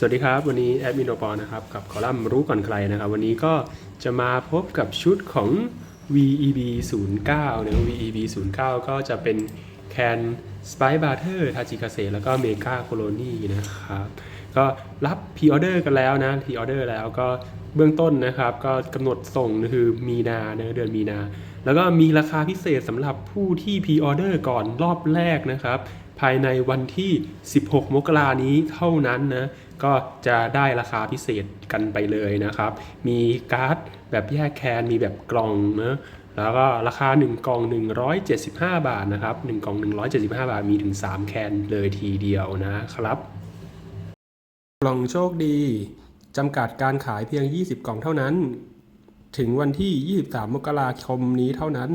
สวัสดีครับ วันนี้แอดมินโอปอนะครับ กับคอลัมน์รู้ก่อนใครนะครับ วันนี้ก็จะมาพบกับชุดของ VEB 09นะ VEB 09ก็จะเป็นแคนสไปบาร์เทอร์ทาจิคาเซแล้วก็เมกาโคโลนีนะครับ ก็รับพ r ออเดอร์กันแล้วนะพ r ออเดอร์แล้วก็เบื้องต้นนะครับ ก็กำหนดส่งคือมีนาเนะเดือนมีนา แล้วก็มีราคาพิเศษสำหรับผู้ที่พ r ออเดอร์ก่อนรอบแรกนะครับ ภายในวันที่ 16 มกรานี้เท่านั้นนะ ก็จะได้ราคาพิเศษกันไปเลยนะครับ มีการ์ดแบบแยกแคนมีแบบกล่องนะแล้วก็ราคา 1 กล่อง 175 บาทนะครับ 1 กล่อง 175 บาทมีถึง 3 แคนเลยทีเดียวนะครับ กล่องโชคดีจำกัดการขายเพียง 20 กล่องเท่านั้น ถึงวันที่ 23 มกราคมนี้เท่านั้น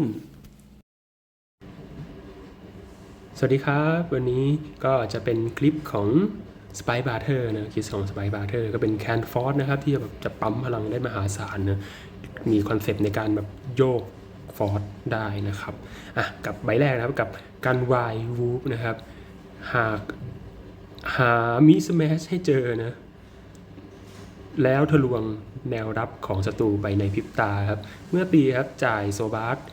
สวัสดีครับ วันนี้ก็จะเป็นคลิปของ Spy b a r t e r นะคลิปของ Spy b a r t e r ก็เป็นแคนฟอร์นะครับที่แบบจะปั๊มพลังได้มหาศาลนะมีคอนเซปต์ในการแบบโยกฟอร์สได้นะครับอะกับใบแรกนะครับกับการวายวูฟนะครับ หากหามิสแมชให้เจอนะ แล้วทะลวงแนวรับของศัตรูไปในพริบตาครับ เมื่อตีครับจ่ายโซบาร์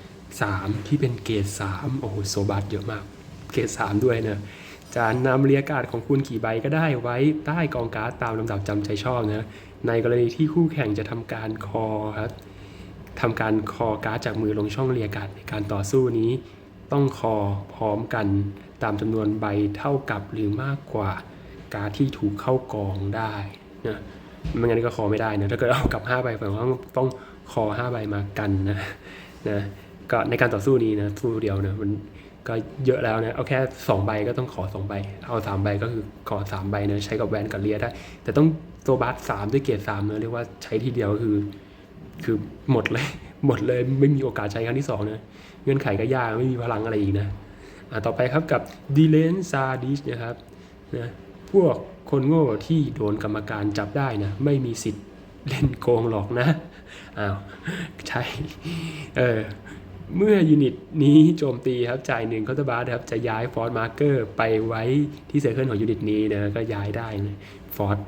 สามที่เป็นเกรดสามโอ้โหโซบาร์เยอะมาก เกรดสามด้วยนะ จะนำเรียกการ์ดของคุณกี่ใบก็ได้ไว้ใต้กองการ์ดตามลำดับจำใจชอบนะในกรณีที่คู่แข่งจะทำการคอครับทำการคอการ์ดจากมือลงช่องเรียกการ์ดในการต่อสู้นี้ ต้องคอพร้อมกันตามจำนวนใบเท่ากับหรือมากกว่าการ์ดที่ถูกเข้ากองได้นะไม่งั้นก็คอไม่ได้นะถ้าเกิดเอากับ5ใบแปลว่าต้องคอ5ใบมากันนะนะก็ในการต่อสู้นี้นะสู้เดียวนะมัน ก็เยอะแล้วนะเอาแค่2ใบก็ต้องขอ2ใบ เอา3ใบก็คือขอ3ใบนะใช้กับแวนกับเลียได้ แต่ต้องตัวบัสสามด้วยเกรดสามเนะเรียกว่าใช้ทีเดียวคือ คือหมดเลยหมดเลยไม่มีโอกาสใช้ครั้งที่สองนะเงื่อนไขก็ยากไม่มีพลังอะไรอีกนะอะต่อไปครับกับดีเลนซาดิชนะครับนะพวกคนโง่ที่โดนกรรมการจับได้นะไม่มีสิทธิ์เล่นโกงหรอกนะอ้าวใช่เออ เมื่อยูนิตนี้โจมตีครับจ่ายหนึ่งคอร์บาร์ครับจะย้ายฟอร์สมาร์เกอร์ไปไว้ที่เซอร์เคิลของยูนิตนี้นะก็ย้ายได้นะฟอร์ส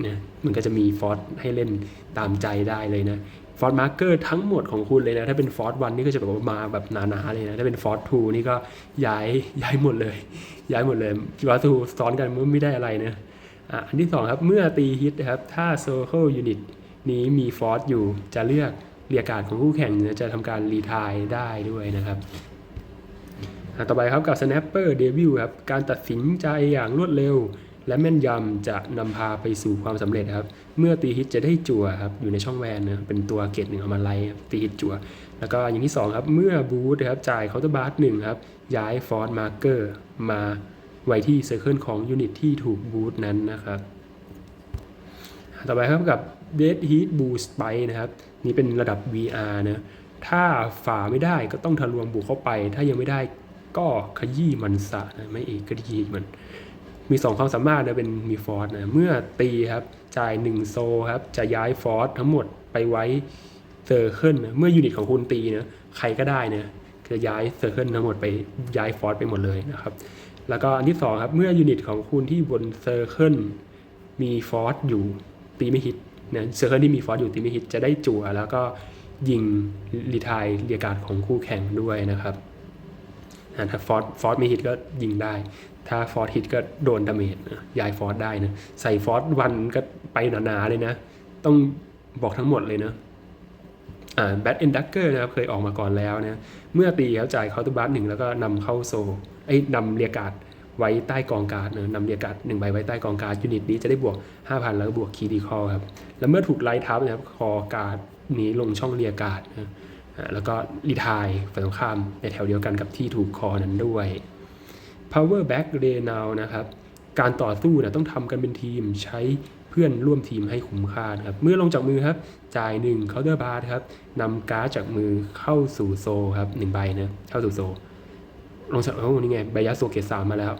เนี่ยมันก็จะมีฟอร์สให้เล่นตามใจได้เลยนะฟอร์สมาร์เกอร์ทั้งหมดของคุณเลยนะ ถ้าเป็นฟอร์สวันนี่ก็จะแบบมาแบบหนาๆเลยนะ ถ้าเป็นฟอร์สทูนี่ก็ย้ายย้ายหมดเลย ย้ายหมดเลยฟอร์สทูซ้อนกันมันไม่ได้อะไรนะอะอันที่สองครับ เมื่อตีฮิตนะครับ ถ้าโซเคิลยูนิตนี้มีฟอร์สอยู่จะเลือก เรียกการของคู่แข่งจะทำการรีทายได้ด้วยนะครับต่อไปครับกับ Snapper Devil ครับการตัดสินใจอย่างรวดเร็ว และแม่นยำจะนำพาไปสู่ความสำเร็จครับ เมื่อตีฮิตจะได้จั่วครับอยู่ในช่องแวนนะเป็นตัวเกตหนึ่งเอามาไล่ตีฮิตจั่ว แล้วก็อย่างที่2ครับเมื่อบูทครับจ่ายเคาน์เตอร์บาร์หนึ่งครับย้ายฟอร์สมาร์เกอร์มาไว้ที่เซอร์เคิลของยูนิตที่ถูกบูทนั้นนะครับ ต่อไปครับกับ Dead Heat Boost ไปนะครับ นี่เป็นระดับ VR นะถ้าฝ่าไม่ได้ก็ต้องทะลวงบุกเข้าไป ถ้ายังไม่ได้ก็ขยี้มันซะนะไม่เอกก็ขยี้มัน มี 2 ความสามารถนะเป็นมีฟอร์สนะเมื่อตีครับจ่าย 1 โซครับจะย้ายฟอร์สทั้งหมดไปไว้เซอร์เคิลนะเมื่อยูนิตของคุณตีนะใครก็ได้นะจะย้ายเซอร์เคิลทั้งหมดไปย้ายฟอร์สไปหมดเลยนะครับแล้วก็อันที่2ครับเมื่อยูนิตของคุณที่บนเซอร์เคิลมีฟอร์สอยู่ ตีไม่ฮิตนะเซอร์เคิลที่มีฟอร์สอยู่ตีไม่ฮิตจะได้จั่วแล้วก็ยิงรีทายเรียการ์ดของคู่แข่งด้วยนะครับอ่าถ้าฟอร์สฟอร์สไม่ฮิตก็ยิงได้ ถ้าฟอร์สฮิตก็โดนดาเมจนะย้ายฟอร์สได้นะใส่ฟอร์สวันก็ไปหนาๆเลยนะ ต้องบอกทั้งหมดเลยนะอ่าแบทเอนดักเกอร์นะครับเคยออกมาก่อนแล้วนะเมื่อตีเขาจ่ายเคาน์เตอร์บัสหนึ่งแล้วก็นำเข้าโซไอ้นำเรียการ์ด ไว้ใต้กองการ์ดนะนำเรียกการ์ดหนึ่งใบไว้ใต้กองการ์ดยูนิตนี้จะได้บวก 5,000 แล้วก็บวกคีดีคอครับ แล้วเมื่อถูกไล่ทับนะครับคอการ์ดนี้ลงช่องเรียกการ์ดนะแล้วก็รีทายฝ่ายตรงข้ามในแถวเดียวกันกับที่ถูกคอนั้นด้วย power back day now นะครับ การต่อสู้นะต้องทำกันเป็นทีมใช้เพื่อนร่วมทีมให้คุ้มค่านะครับ เมื่อลงจากมือครับ จ่าย1 counter bar ครับนำการ์ดจากมือเข้าสู่โซครับหนึ่งใบนะเข้าสู่โซลงจากโอ้นี่ไงใบยัดโซเกตสามมาแล้ว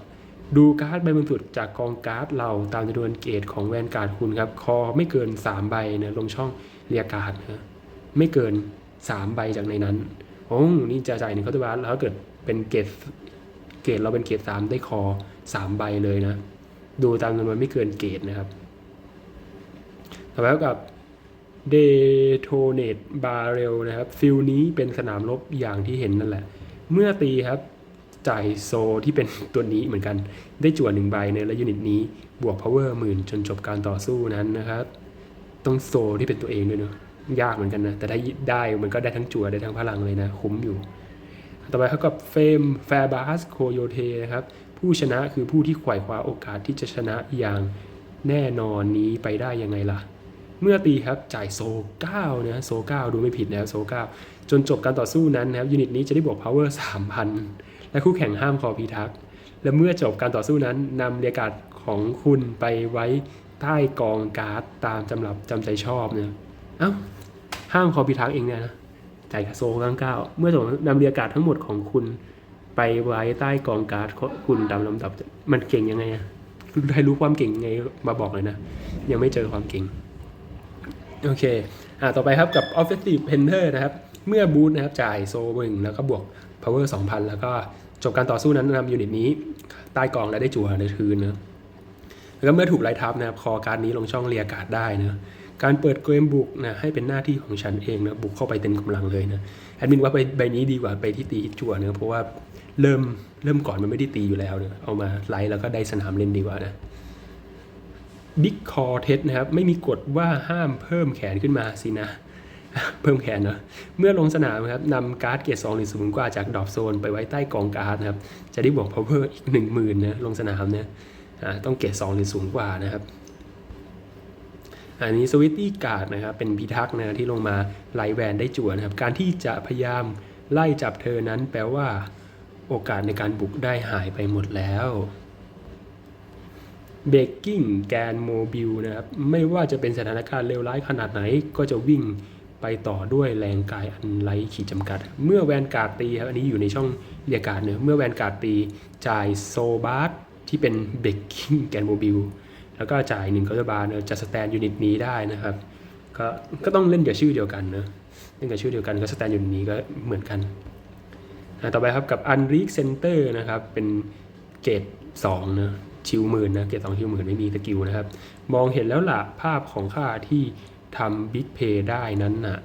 ดูการ์ดใบบนสุดจากกองการ์ดเราตามจำนวนเกตของแวนการ์ดคุณครับ คอไม่เกิน 3 ใบนะลงช่องเรียการ์ดนะไม่เกิน 3 ใบจากในนั้นโอ้นี่จะจ่ายหนึ่งเขาตัวบัสแล้วเกิดเป็นเกตเกตเราเป็นเกตสามได้คอ3ใบเลยนะ ดูตามจำนวนไม่เกินเกตนะครับต่อไปกับเดโทเนตบาเรลนะครับฟิลนี้เป็นสนามรบอย่างที่เห็นนั่นแหละ เมื่อตีครับ จ่ายโซที่เป็นตัวนี้เหมือนกัน ได้จั่วหนึ่งใบในและยูนิตนี้ บวก power หมื่นจนจบการต่อสู้นั้นนะครับ ต้องโซที่เป็นตัวเองด้วยเนอะยากเหมือนกันนะ แต่ได้ได้มันก็ได้ทั้งจั่วได้ทั้งพลังเลยนะ คุ้มอยู่ ต่อไปเขากับเฟมแฟร์บาสโคโยเทนะครับ ผู้ชนะคือผู้ที่ขวายคว้าโอกาสที่จะชนะอย่างแน่นอนนี้ไปได้ยังไงล่ะ เมื่อตีครับจ่ายโซ9นะโซ9ดูไม่ผิดนะครับโซ9จนจบการต่อสู้นั้นนะครับยูนิตนี้จะได้บวก power 3,000 และคู่แข่งห้ามคอพิทักษ์และเมื่อจบการต่อสู้นั้นนำเรียการ์ดของคุณไปไว้ใต้กองการ์ดตามจำหรับจำใจชอบเนี่ยเอ้าห้ามคอพิทักษ์เองเนี่ยนะจ่ายโซ99เก้าเมื่อจบนำเรียการ์ดทั้งหมดของคุณไปไว้ใต้กองการ์ดคุณตามลำดับมันเก่งยังไงอะใครรู้ความเก่งยังไงมาบอกเลยนะ ยังไม่เจอความเก่ง โอเค อ่าต่อไปครับกับ Offensive Penter นะครับ เมื่อบูทนะครับจ่ายโซหนึ่งแล้วก็บวก Power 2,000 แล้วก็จบการต่อสู้นั้นนำยูนิตนี้ใต้กองและได้จั่วในคืนนะแล้วก็เมื่อถูกไล่ทับนะครับคอการ์ดนี้ลงช่องเรียการ์ดได้นะการเปิดเกมบุกนะให้เป็นหน้าที่ของฉันเองนะบุกเข้าไปเต็มกำลังเลยนะแอดมินว่าไปใบนี้ดีกว่าไปที่ตีจั่วเนะเพราะว่าเริ่มเริ่มก่อนมันไม่ได้ตีอยู่แล้วเนี่ยเอามาไล่แล้วก็ได้สนามเล่นดีกว่านะบิ๊กคอเทสนะครับไม่มีกฎว่าห้ามเพิ่มแขนขึ้นมาสินะ เพิ่มแขนเนาะเมื่อลงสนามครับนำการ์ดเกรดสองหรือสูงกว่าจากดรอปโซน ไปไว้ใต้กองการ์ดนะครับ จะได้บวก power อีกหนึ่งหมื่นนะลงสนามเนี่ยต้องเกรดสองหรือสูงกว่านะครับ อันนี้สวิตตี้การ์ดนะครับ เป็นพิทักษ์นะที่ลงมาไล่แวนได้จั่วนะครับ การที่จะพยายามไล่จับเธอนั้นแปลว่าโอกาสในการบุกได้หายไปหมดแล้วเบรกกิ้งแกนโมบิลนะครับ ไม่ว่าจะเป็นสถานการณ์เลวร้ายขนาดไหนก็จะวิ่ง ไปต่อด้วยแรงกายอันไร้ขีดจำกัด เมื่อแวนการ์ดตีครับอันนี้อยู่ในช่องเรียกการ์ดเนอะเมื่อแวนการ์ดตีจ่ายโซบาร์ที่เป็นเบกกิ้งแกนโมบิลแล้วก็จ่ายหนึ่งกัตบาร์เนอะจะสแตนยูนิตนี้ได้นะครับก็ก็ต้องเล่นกับชื่อเดียวกันเนอะเล่นกับชื่อเดียวกันก็สแตนยูนิตนี้ก็เหมือนกันต่อไปครับกับ u n r e a k Center นะครับเป็นเกรด2เนอะชิวหมื่นนะเกรดสองชิวหมื่นไม่มีสกิลนะครับ มองเห็นแล้วล่ะภาพของข้าที่ ทำบิ๊กเพย์ได้นั้นน่ะ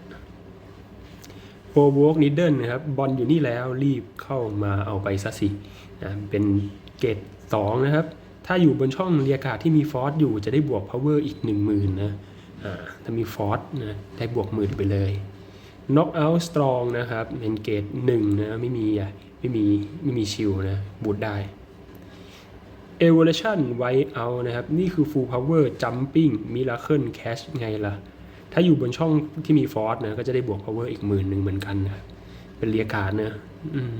โฟวอกนิดเดิลนะครับบอลอยู่นี่แล้วรีบเข้ามาเอาไปซะสินะเป็นเกรดสองนะครับ ถ้าอยู่บนช่องเรียกาศที่มีฟอสอยู่จะได้บวก power อีก 1 0,000นะอ่าถ้ามีฟอสนะได้บวกหมื่นไปเลย knock out strong นะครับเป็นเกรดหนึ่งนะไม่มีอะไม่มีไม่มีชิลนะบูทได้ Evolution White Out นะครับ นี่คือ Full Power Jumping Miracle Cash ไงล่ะ ถ้าอยู่บนช่องที่มีฟอร์สนะก็จะได้บวก power อีกหมื่นหนึ่งเหมือนกันนะเป็นเรียการ์ดนะอืม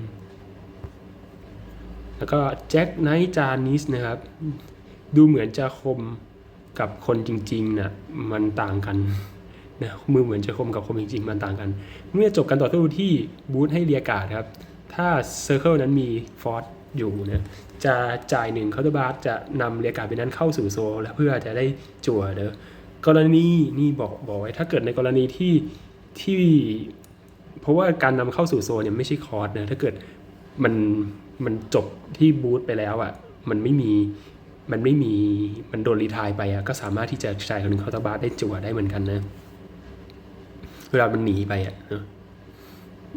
แล้วก็แจ็คไนท์จานิสนะครับ ดูเหมือนจะคมกับคนจริงๆนะมันต่างกันนะมือเหมือนจะคมกับคนจริงๆ มันต่างกัน เมื่อจบการต่อสู้ที่บูธให้เรียการ์ดครับ ถ้าเซอร์เคิลนั้นมีฟอร์สอยู่นะจะจ่ายหนึ่งเคาน์เตอร์บาร์จะนำเรียการ์ดไปนั้นเข้าสู่โซลแล้วเพื่อจะได้จั่วเด้อ กรณีนี่บอกบอกไว้ถ้าเกิดในกรณีที่ที่เพราะว่าการนำเข้าสู่โซนเนี่ยไม่ใช่คอร์สนะถ้าเกิดมันมันจบที่บูธไปแล้วอะ่ะมันไม่มีมันไม่มีมันโดนรีทายไปอะ่ะก็สามารถที่จะจ่ายคนหนึ่งเคาน์เตอร์บาร์ได้จั่วได้เหมือนกันนะ เวลามันหนีไปอะ่ะ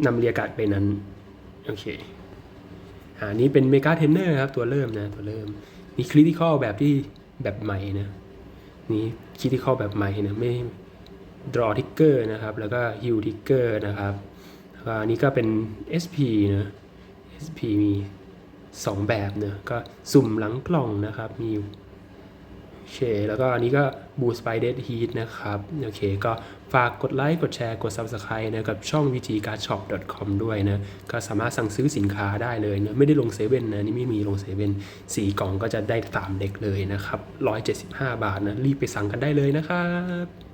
นำเรียการ์ดไปนั้น โอเคอ่านี้เป็นเมกาเทนเนอร์ครับ ตัวเริ่มนะ ตัวเริ่มมีคริติคอลแบบที่แบบใหม่นะ นี้คิดที่เข้าแบบใหม่นะไม่ draw trigger นะครับ แล้วก็ hue trigger นะครับแล้วก็อันนี้ก็เป็น SP นะ SP มี 2 แบบเนะก็สุ่มหลังกล่องนะครับมี เคแล้วก็อันนี้ก็ boost by dead heat นะครับ โอเค ก็ฝากกดไลค์กดแชร์กด subscribe นะกับช่อง vgcardshop.com ด้วยนะ ก็สามารถสั่งซื้อสินค้าได้เลยนะ ไม่ได้ลงเซเว่นนะ นี่ไม่มีลงเซเว่นสี่กล่องก็จะได้สามเด็กเลยนะครับ 175 บาทนะ รีบไปสั่งกันได้เลยนะครับ